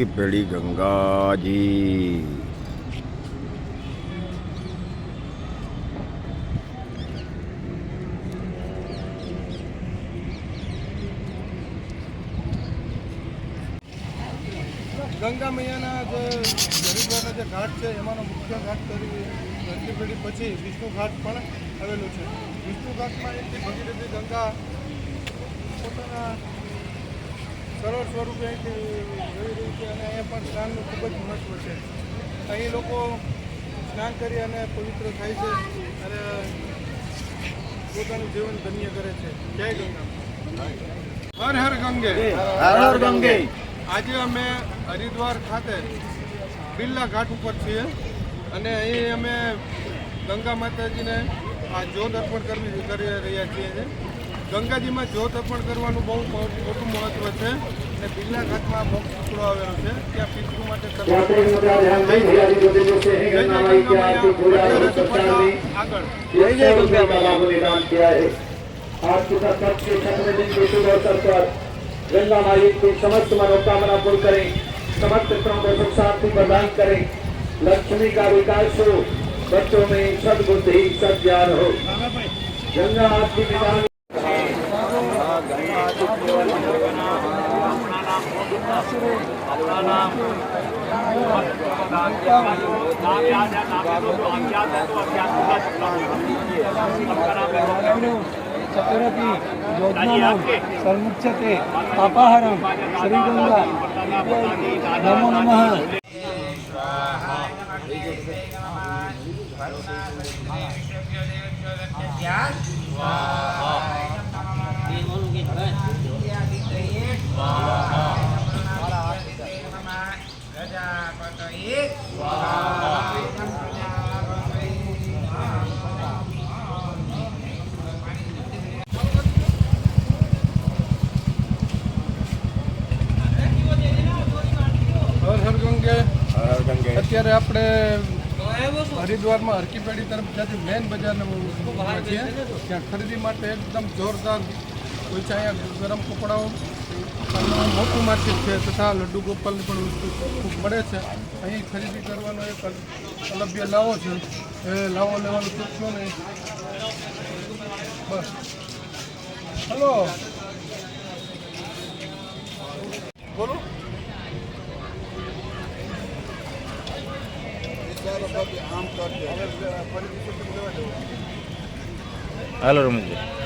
હરકી गंगा जी ગંગા મૈયાના જે હરિદ્વારના જે ઘાટ છે, એમાંનો મુખ્ય ઘાટ તરીકે ધરતી પેઢી પછી વિષ્ણુ ઘાટ પણ આવેલું છે. વિષ્ણુ ઘાટમાં એકથી ભગીરથી ગંગા પોતાના સરળ સ્વરૂપે અહીંથી રહ્યું રહી છે અને અહીંયા પણ સ્નાનનું ખૂબ જ મહત્ત્વ છે. અહીં લોકો સ્નાન કરી અને પવિત્ર થાય છે અને પોતાનું જીવન ધન્ય કરે છે. જય ગંગા. હર હર ગંગે. હર ગંગે. આજે અમે હરિદ્વાર ખાતે બિરલા ઘાટ ઉપર છીએ અને અહીં અમે ગંગા માતાજીને આ જ્યોત અર્પણ કરવી કરી રહ્યા છીએ. ગંગાજીમાં જ્યોત અર્પણ કરવાનું બહુ મોટું મહત્વ છે અને બિરલા ઘાટમાં મોક્ષ ટુકડો આવેલો છે ત્યાં પિતૃ માટે यात्रियों का ध्यान दें हरियाली को दिनों से है गंगा माई की आरती पूरा संस्थान में આગળ एक सौ रुपये का लाभ निदान किया है आज की सत्संग के छठवें दिन के शुभ अवसर पर गंगा माई की समस्त मनोकामना पूर्ण करें समस्त मित्रों को सुख शांति प्रदान करें लक्ष्मी का विकास हो बच्चों में सदबुद्धि सज्ञान हो गंगा आरती निदान ચતુરપી યોજનાનું સન્મુચ્યતે પાપાહરમ શ્રી ગંગા નમો નમઃ Yeah. Wow. અત્યારે આપણે હરિદ્વારમાં હરકી પેઢી તરફ જ્યાંથી મેન બજારને છીએ. ત્યાં ખરીદી માટે એકદમ જોરદાર હોય છે ગરમ કપડાઓ મોટું માર્કેટ છે તથા લડ્ડુ ગોપાલની પણ વસ્તુ ખૂબ મળે છે. અહીં ખરીદી કરવાનો એક અલભ્ય લાવો છે. એ લાવો લેવાનું ચૂકશો નહીં. બસ. હલો. બોલો. હાલો રમેશભાઈ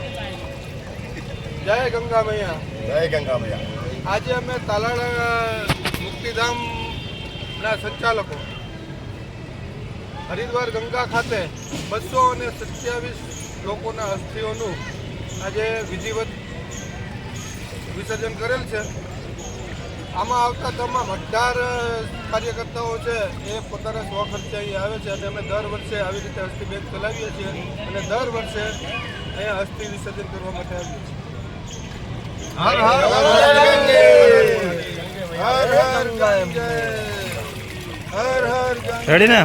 જય ગંગા મૈયા જય ગંગા મૈયા આજે અમે તાલાળા મુક્તિધામના સંચાલકો હરિદ્વાર ગંગા ખાતે બસો અને સત્યાવીસ લોકોના અસ્થિઓનું આજે વિધિવત વિસર્જન કરેલ છે. આમાં આવતા તમામ અઢાર કાર્યકર્તાઓ છે એ પોતાના સ્વખર્ચે અહીં આવે છે અને અમે દર વર્ષે આવી રીતે અસ્થિ બેગ ચલાવીએ છીએ અને દર વર્ષે અહીંયા અસ્થિ વિસર્જન કરવા માટે આવીએ છીએ. હર હર ગંગે હર હર ગંગે હર હર ગંગે રેડી ને?